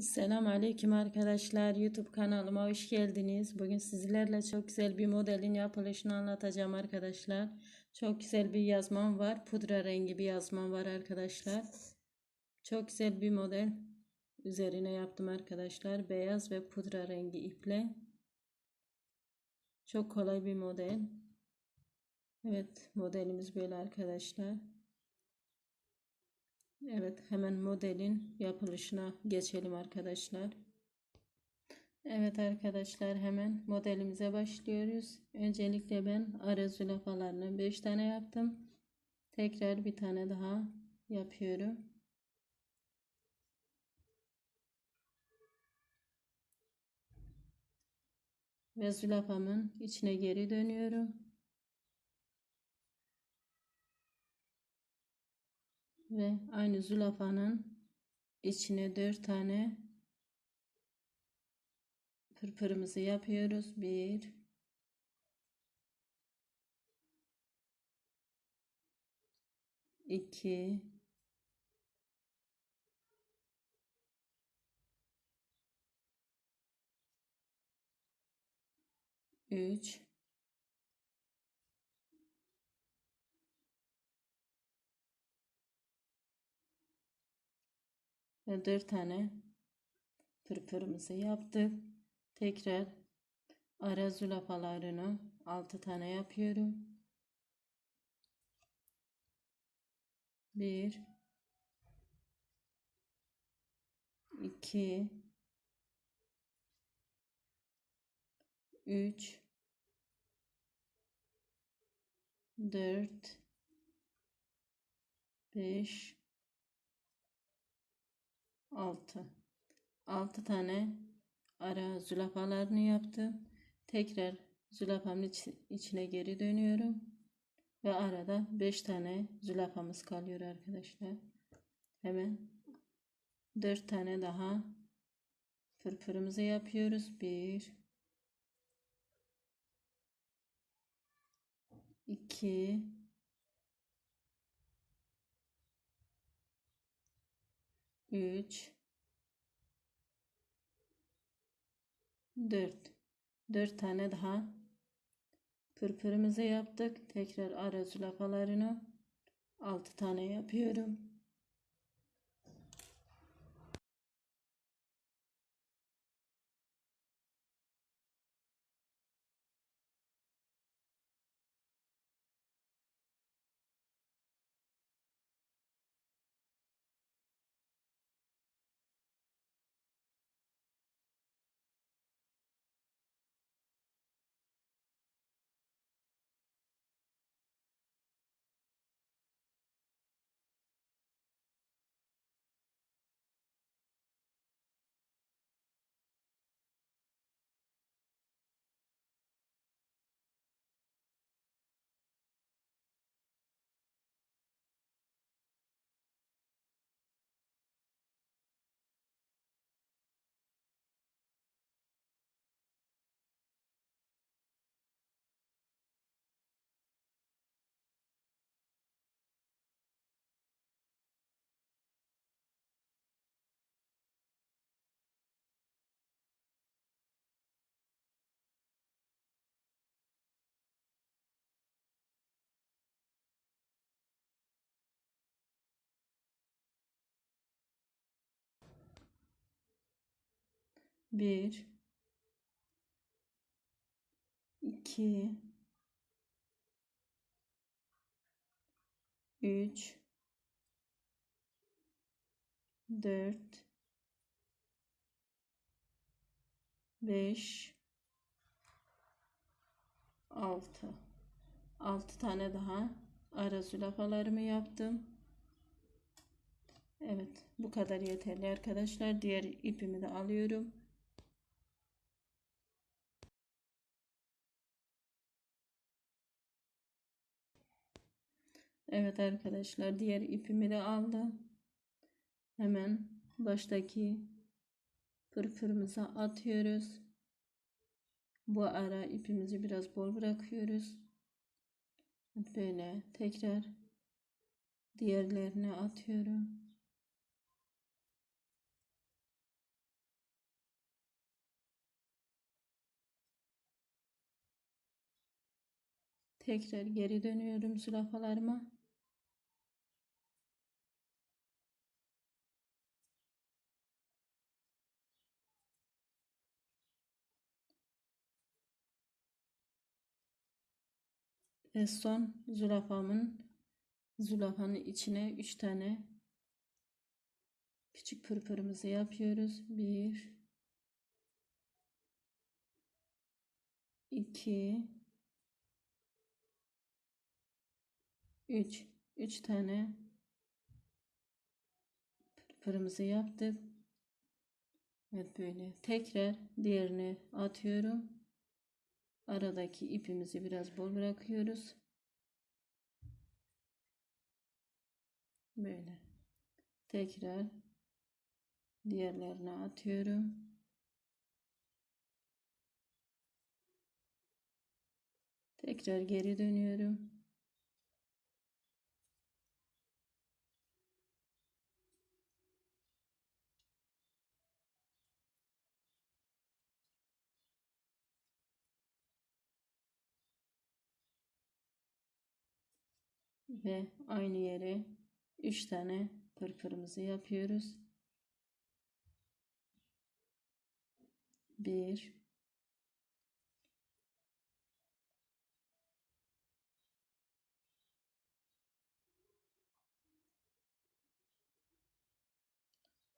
Selam aleyküm arkadaşlar. YouTube kanalıma hoş geldiniz. Bugün sizlerle çok güzel bir modelin yapılışını anlatacağım arkadaşlar. Çok güzel bir yazmam var. Pudra rengi bir yazmam var arkadaşlar. Çok güzel bir model üzerine yaptım arkadaşlar. Beyaz ve pudra rengi iple. Çok kolay bir model. Evet modelimiz böyle arkadaşlar. Evet hemen modelin yapılışına geçelim arkadaşlar. Evet arkadaşlar hemen modelimize başlıyoruz. Öncelikle ben ara zülafalarını 5 tane yaptım. Tekrar bir tane daha yapıyorum. Ve zülafamın içine geri dönüyorum. Ve aynı zülafanın içine dört tane pırpırımızı yapıyoruz. Bir iki üç ve 4 tane pırpırımızı yaptık. Tekrar ara zülafalarını 6 tane yapıyorum. 1 2 3 4 5 6 6 tane ara zülafalarını yaptım. Tekrar zülafamın iç, içine geri dönüyorum. Ve arada 5 tane zülafamız kalıyor arkadaşlar. Hemen 4 tane daha fırfırımızı yapıyoruz. 1 2 3 4 4 tane daha pırpırımızı yaptık. Tekrar ara zülafalarını 6 tane yapıyorum. Bir, iki, üç, dört, beş, altı. Altı tane daha ara zülafalarımı yaptım. Evet, bu kadar yeterli arkadaşlar. Diğer ipimi de alıyorum. Evet arkadaşlar diğer ipimi de aldım. Hemen baştaki pırpırımıza atıyoruz. Bu ara ipimizi biraz bol bırakıyoruz. Böyle tekrar diğerlerine atıyorum. Tekrar geri dönüyorum zürafalarıma. Ve son zürafamın zürafanın içine 3 tane küçük pırpırımızı yapıyoruz. 1 2 3 3 tane pırpırımızı yaptık. Evet böyle. Tekrar diğerini atıyorum. Aradaki ipimizi biraz bol bırakıyoruz. Böyle. Tekrar diğerlerine atıyorum. Tekrar geri dönüyorum. Ve aynı yere 3 tane pırpırımızı yapıyoruz. 1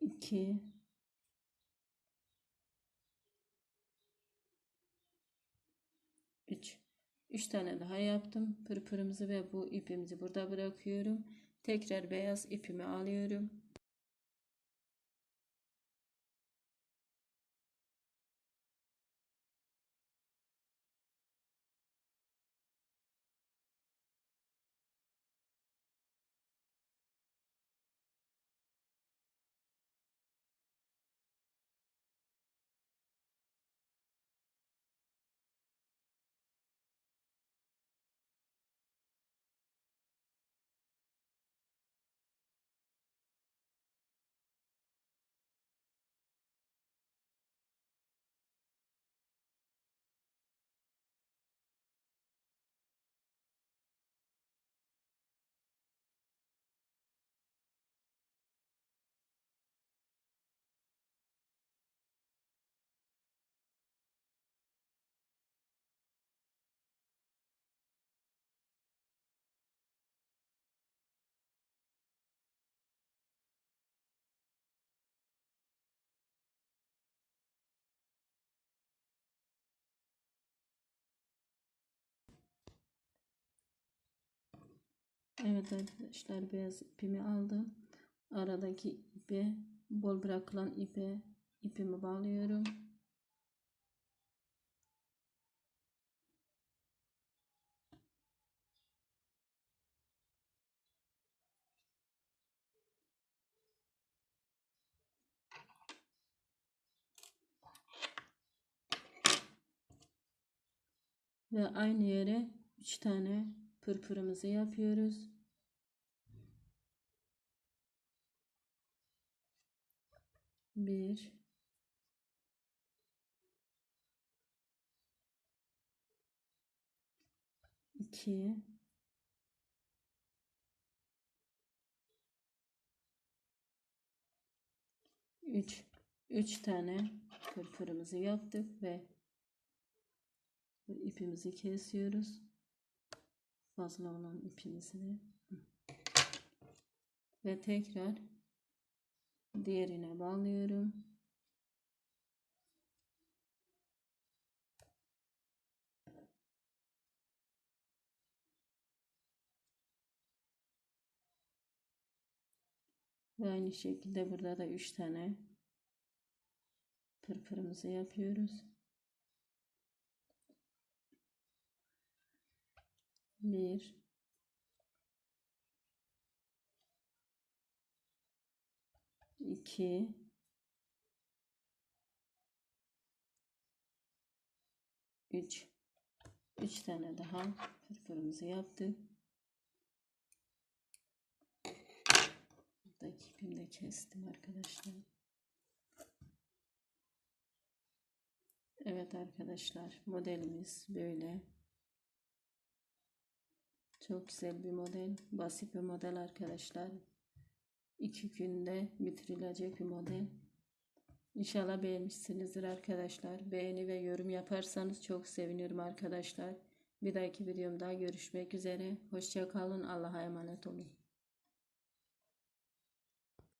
2 3 3 tane daha yaptım. Pırpırımızı ve bu ipimizi burada bırakıyorum. Tekrar beyaz ipimi alıyorum. Evet arkadaşlar beyaz ipimi aldım. Aradaki ipe bol bırakılan ipe ipimi bağlıyorum. Ve aynı yere 3 tane pırpırımızı yapıyoruz. Bir. İki. Üç. Üç tane pırpırımızı yaptık ve ipimizi kesiyoruz. Fazla olan ipimizi ve tekrar diğerine bağlıyorum. Ve aynı şekilde burada da 3 tane pırpırımızı yapıyoruz. 1 2 3 3 tane daha fırfırımızı yaptık. Buradaki ipimi de kestim arkadaşlar. Evet arkadaşlar modelimiz böyle. Çok güzel bir model. Basit bir model arkadaşlar. İki günde bitirilecek bir model. İnşallah beğenmişsinizdir arkadaşlar. Beğeni ve yorum yaparsanız çok sevinirim arkadaşlar. Bir dahaki videomda görüşmek üzere. Hoşça kalın. Allah'a emanet olun.